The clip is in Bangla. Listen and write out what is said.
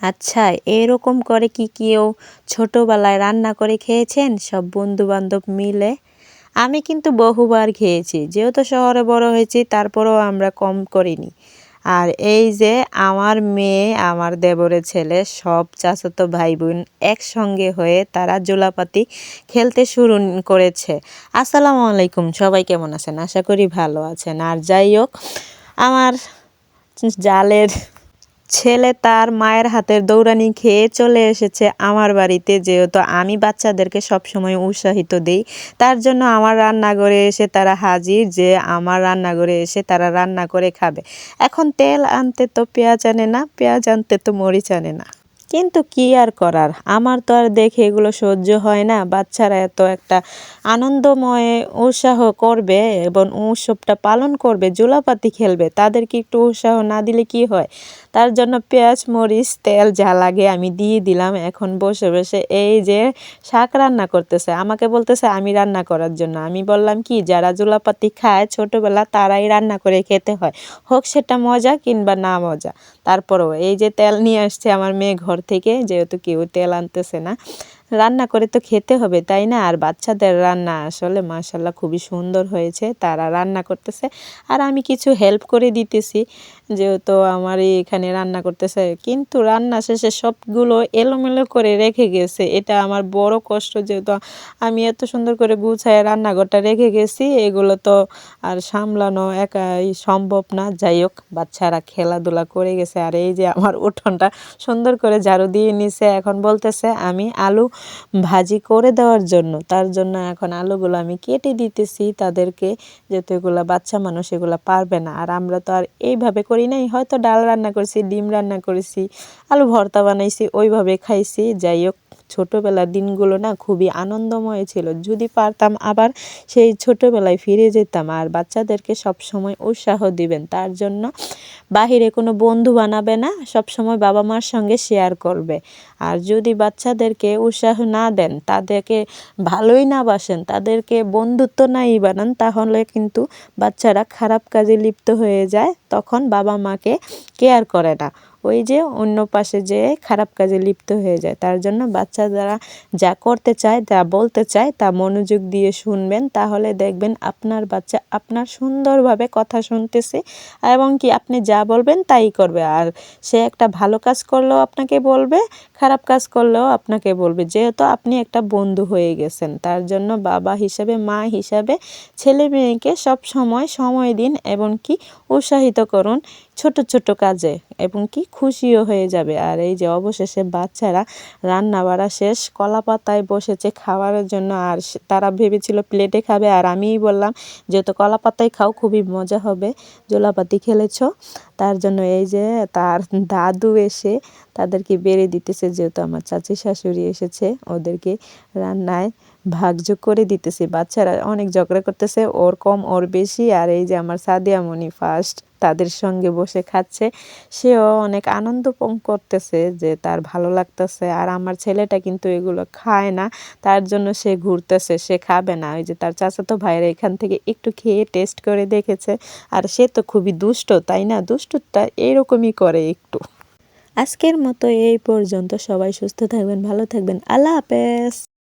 আচ্ছা এরকম করে কি কেউ ছোটোবেলায় রান্না করে খেয়েছেন? সব বন্ধু বান্ধব মিলে? আমি কিন্তু বহুবার খেয়েছি, যেহেতু শহরে বড় হয়েছি, তারপরেও আমরা কম করিনি। আর এই যে আমার মেয়ে, আমার দেবরের ছেলে, সব চাচাতো ভাই বোন একসঙ্গে হয়ে তারা জোলাপাতি খেলতে শুরু করেছে। আসসালামু আলাইকুম, সবাই কেমন আছেন? আশা করি ভালো আছেন। আর যাই হোক, আমার জালের ছেলে তার মায়ের হাতের দৌড়ানি খেয়ে চলে এসেছে আমার বাড়িতে, যেহেতু আমি বাচ্চাদেরকে সবসময় উৎসাহিত দিই। তার জন্য আমার রান্নাঘরে এসে তারা হাজির, যে আমার রান্নাঘরে এসে তারা রান্না করে খাবে। এখন তেল আনতে তো পেঁয়াজ আনে না, পেঁয়াজ আনতে তো মরিচ আনে না। কিন্তু কি আর করার? আমার তো আর দেখে এগুলো সহ্য হয় না। বাচ্চারা এত একটা আনন্দময় উৎসাহ করবে এবং উৎসবটা পালন করবে, জোলাপাতি খেলবে তাদেরকে একটু উৎসাহ না দিলে কি হয়? তার জন্য পেঁয়াজ, মরিচ, তেল যা লাগে আমি দিয়ে দিলাম। এখন বসে বসে এই যে শাক রান্না করতেছে, আমাকে বলতেছে আমি রান্না করার জন্য। আমি বললাম কি, যারা জোলাপাতি খায় ছোটোবেলা তারাই রান্না করে খেতে হয়। হোক সেটা মজা কিংবা না মজা। তারপরেও এই যে তেল নিয়ে আসছে আমার মেয়ে ঘর থেকে যেহেতু কেউ তেল আনতেছে না রান্না করে তো খেতে হবে, তাই না? আর বাচ্চাদের রান্না আসলে মাসাল্লাহ খুবই সুন্দর হয়েছে, তারা রান্না করতেছে। আর আমি কিছু হেল্প করে দিতেছি, যেহেতু আমার এখানে রান্না করতেছে। কিন্তু রান্না শেষে সবগুলো এলোমেলো করে রেখে গেছে, এটা আমার বড় কষ্ট যেহেতু আমি এত সুন্দর করে গুছায় রান্নাঘরটা রেখে গেছি, এগুলো তো আর সামলানো একাই সম্ভব না। যাই হোক, বাচ্চারা খেলাধুলা করে গেছে, আর এই যে আমার উঠোনটা সুন্দর করে ঝাড়ু দিয়ে নিছে, এখন বলতেছে আমি আলু ভাজি করে দেওয়ার জন্য। তার জন্য এখন আলুগুলো আমি কেটে দিতেছি তাদেরকে যেহেতু এগুলো বাচ্চা মানুষ এগুলো পারবে না। আর আমরা তো আর এইভাবে করি নাই, হয়তো ডাল রান্না করেছি, ডিম রান্না করেছি, আলু ভর্তা বানাইছি, ওইভাবে খাইছি। যাই হোক ছোটোবেলার দিনগুলো না খুবই আনন্দময় ছিল। যদি পারতাম আবার সেই ছোটোবেলায় ফিরে যেতাম আর বাচ্চাদেরকে সব সময় উৎসাহ দিবেন। তার জন্য বাহিরে কোনো বন্ধু বানাবে না সব সময় বাবা মার সঙ্গে শেয়ার করবে। আর যদি বাচ্চাদেরকে উৎসাহ না দেন, তাদেরকে ভালোই না বাসেন, তাদেরকে বন্ধুত্ব নাই বানান, তাহলে কিন্তু বাচ্চারা খারাপ কাজে লিপ্ত হয়ে যায়। তখন বাবা মাকে কেয়ার করে না। ওই যে অন্য পাশে যে খারাপ কাজে লিপ্ত হয়ে যায়। তার জন্য বাচ্চা যারা যা করতে চায়, যা বলতে চায়, তা মনোযোগ দিয়ে শুনবেন। তাহলে দেখবেন আপনার বাচ্চা আপনার সুন্দরভাবে কথা শুনতেছে এবং কি আপনি যা বলবেন তাই করবে। আর সে একটা ভালো কাজ করলেও আপনাকে বলবে, খারাপ কাজ করলেও আপনাকে বলবে। যেহেতু আপনি একটা বন্ধু হয়ে গেছেন, তার জন্য বাবা হিসাবে, মা হিসাবে, ছেলে মেয়েকে সব সময় সময় দিন এবং কি উৎসাহিত করুন ছোট ছোট কাজে এবং কি খুশিও হয়ে যাবে। আর এই যে অবশেষে বাচ্চারা রান্না বাড়া শেষ কলা পাতায় বসেছে খাওয়ার জন্য। আর তারা ভেবেছিল প্লেটে খাবে। আর আমিই বললাম, যেহেতু কলা পাতায় খাও, খুবই মজা হবে। জোলাপাতি খেলেছ? তার জন্য এই যে তার দাদু এসে তাদেরকে বেড়ে দিতেছে। যেহেতু আমার চাচি শাশুড়ি এসেছে, ওদেরকে রান্নায় ভাগযোগ করে দিতেছে। বাচ্চারা অনেক ঝগড়া করতেছে, ওর কম, ওর বেশি। আর এই যে আমার সাদিয়া মনি ফার্স্ট তাদের সঙ্গে বসে খাচ্ছে। সেও অনেক আনন্দ করতেছে যে তার ভালো লাগতেছে আর আমার ছেলেটা কিন্তু এগুলো খায় না, তার জন্য সে ঘুরতেছে, সে খাবে না। ওই যে তার চাচাতো ভাইয়েরা এখান থেকে একটু খেয়ে টেস্ট করে দেখেছে আর সে তো খুবই দুষ্ট, তাই না? দুষ্টটা এরকমই করে একটু। আজকের মতো এই পর্যন্ত। সবাই সুস্থ থাকবেন, ভালো থাকবেন। আল্লাহ হাফেজ।